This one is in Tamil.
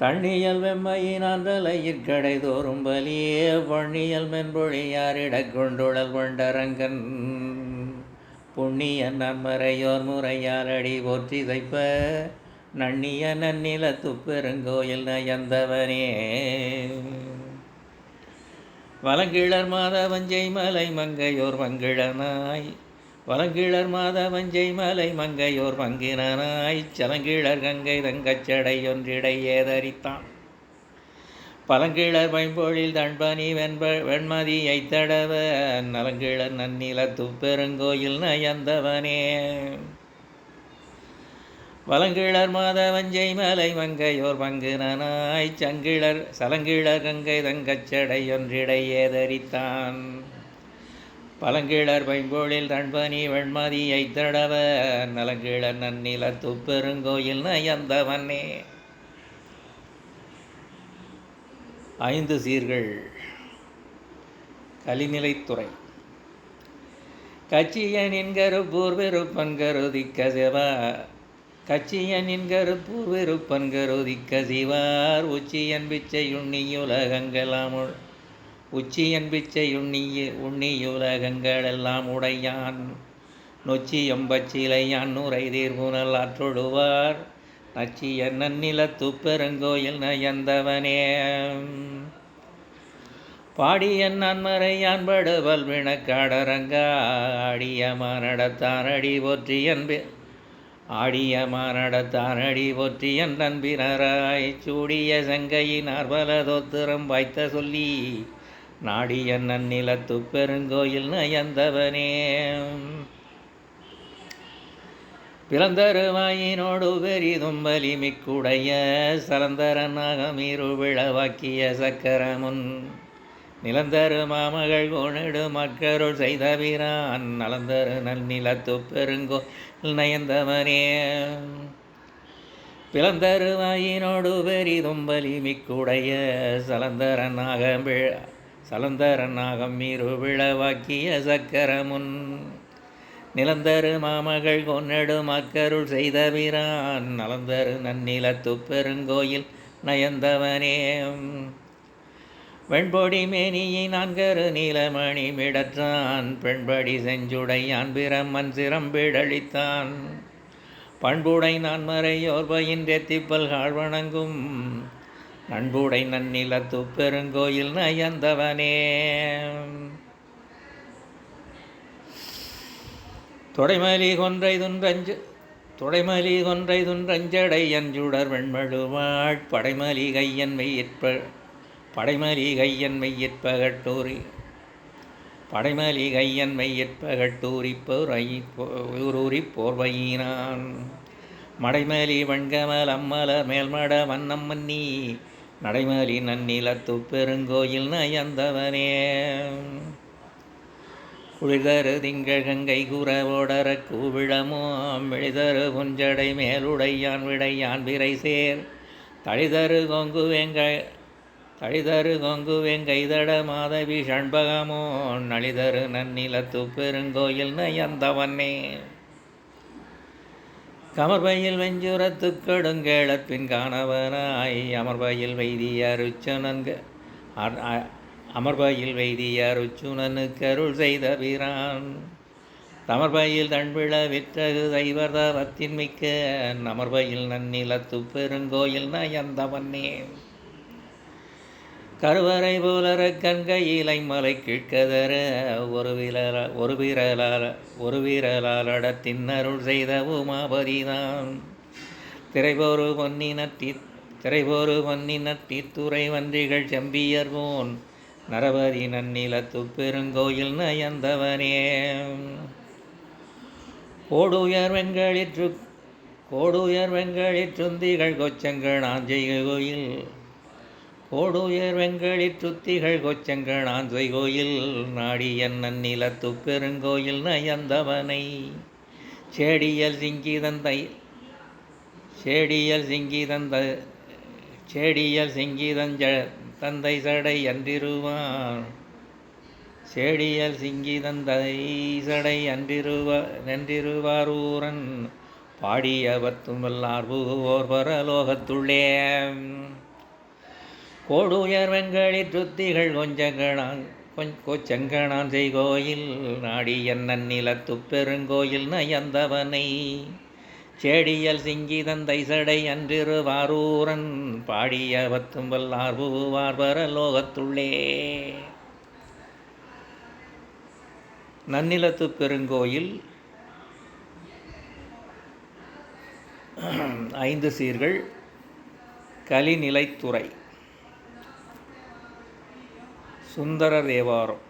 தண்ணியல் வெம்மையினான்றலையிற்கடை தோறும் பலியே பொன்னியல் மென்பொழியாரிடக் கொண்டுழல் கொண்டரங்கன் புண்ணிய நன்மறையோர் முறையால் அடி போற்றி தைப்ப நன்னிய நன்னில துப்பெருங்கோயில் நயந்தவனே. வலங்கிழர் மாதவஞ்சை மலை மங்கையோர் மங்கிழனாய் வலங்கிழர் மாதவஞ்சை மலை மங்கையோர் மங்கினாய் சலங்கிழர் கங்கை தங்கச்சடை ஒன்றிடை ஏதரித்தான். பலங்கிழர் பைம்பொழில் தண்பனி வெண்ப வெண்மதியை தடவ நலங்கிழர் நன்னில துப்பெருங்கோயில் நயந்தவனே. வலங்கிழர் மாதவஞ்சை மலை மங்கையோர் பங்குனாய் சங்கிழர் சலங்கிழர் கங்கை தங்கச்சடை ஒன்றிடை ஏதரித்தான். பழங்கிழர் பைம்பொழில் தண்பனி வெண்மதியை தடவ நலங்கிழர் நன்னில துப்பெருங்கோயில் நயந்தவனே. ஐந்து சீர்கள். கலிநிலைத்துறை கச்சியனின் கருப்பூர் வெறுப்பன் கருதிக்க சிவா. கச்சியனின் கருப்பூர் வெறுப்பன் கருதிக்க சிவார். உச்சியன் பிச்சை உண்ணியுலகங்களாம் உச்சியன் பிச்சை உண்ணிய உண்ணியுலகங்களெல்லாம் உடையான். நொச்சி எம்பச்சிலையான் நுரை தீர்வுனல் ஆற்றொழுவார். நச்சிய நன்னிலத்து பெருங்கோயில் நயந்தவனே. பாடிய நன்மறையான் படுவல் விணக்காடரங்கா ஆடிய மானடத்தான் அடி போற்றி என்பே ஆடிய மானடத்தான் அடி போற்றி என் நண்பினராய். சூடிய செங்கையின் அர்பலதோத்திரம் வாய்த்த சொல்லி நாடிய நன்னிலத்து பெருங்கோயில் நயந்தவனே. பிறந்தருவாயினோடு பெரிதும் வலிமிக்குடைய சலந்தரனாகமீரு விழவாக்கிய சக்கரமுன். நிலந்தரு மாமகள் கோணிடு மக்கருள் செய்தவிரான் நலந்தரு நல்நிலத்து பெருங்கோ நயந்தவனே. பிளந்தருவாயினோடு பெரிதும் வலிமிக்குடைய சலந்தரனாக சலந்தரனாகம் மீறு விழவாக்கிய சக்கரமுன். நிலந்தரு மாமகள் கொன்னடு மக்கருள் செய்தவிரான் நலந்தரு நன்னிலத்து பெருங்கோயில் நயந்தவனே. வெண்பொடி மேனியை நான்கரு நீலமணி மிடற்றான். பெண்படி செஞ்சுடையான் பிரம்மன் சிரம்பிடழித்தான் பண்புடை நான்மறையோர் ரெத்திப்பல் வணங்கும் நண்புடை நன்னிலத்து பெருங்கோயில் நயந்தவனே. தொடைமலி கொன்றை துன்றஞ்சு தொடைமலி கொன்றை துன்றஞ்சடை அஞ்சுடர் வெண்மழுவாள் படைமலி கையன் மெய்யிற்ப படைமலி கையன் மெய்யிற்பகட்டூரி படைமலி கையன் மெய்யிற்பகட்டூரி போரை போர்வையினான். மடைமலி வண்கமல் அம்மலர் மேல்மட வண்ணம் மன்னி நடைமலி நன்னிலத்து பெருங்கோயில் நயந்தவனே. குளிதரு திங்கழங்கை குரவோடர கூவிழமோ மிழிதரு புஞ்சடை மேலுடையான் விடையான் விரை சேர் தழிதரு கொங்கு வெங்க தழிதரு கொங்கு வெங்கைதட மாதவி ஷண்பகமோ நளிதரு நன்னிலத்து பெருங்கோயில் நயந்தவனே. கமர்பையில் வெஞ்சுரத்து கொடுங்கேளப்பின் காணவனாய் அமர்பையில் வைதிய அருச்சனன்க அமர்பையில் வைதிய அருச்சுனனுக்கு அருள் செய்த வீரான். தமர்பையில் தன்பிழ விற்றகு தைவர்தவத்தின் மிக்க நமர்பையில் நன்னிலத்து பெருங்கோயில் நயந்தவன்னே கருவறை போலர கண்கையிலை மலை கீழ்கதற ஒரு விரல ஒரு வீரலால் ஒரு விரலாலட தின்னருள் செய்த உமாபதிதான் திரைபோரு பொன்னினத்தி திரைபோரு பொன்னினத்தி துறை வன்றிகள் செம்பியர்வோன் நரபதி நன்னிலத்து பெருங்கோயில் நயந்தவனே. கோடுயர் வெங்களிற்று கோடுயர் வெங்களிற்றுந்திகள் கொச்சங்கள் ஆஞ்சை கோயில் கோடுயர் வெங்கடி கொச்சங்கள் ஆஞ்சை கோயில் நாடியன் நன்னிலத்து பெருங்கோயில் நயந்தவனை. செடியல் சிங்கிதந்தை செடியல் சிங்கிதந்த செடியல் சிங்கிதஞ்ச தந்தை சடை அன்றிருவான். செடியல் சிங்கிதந்தை சடை அன்றிருவா நன்றிருவாரூரன். பாடிய பத்தும் வல்லார் புகுவோர் பரலோகத்துள்ளே. கோடுயர் வெங்கழி துத்திகள் கொஞ்சங்கணான் கொஞ் கொச்சங்கணான் செய்கோயில் நாடி என்னன் பெருங்கோயில் நயந்தவனை சேடியல் சிங்கிதன் தைசடை அன்றிரு வாரூரன் பாடிய பத்தும் வல்லார் பூவார் பரலோகத்துள்ளே நன்னிலத்து பெருங்கோயில் ஐந்து சீர்கள் கலிநிலைத்துறை. సుందర రేవారం.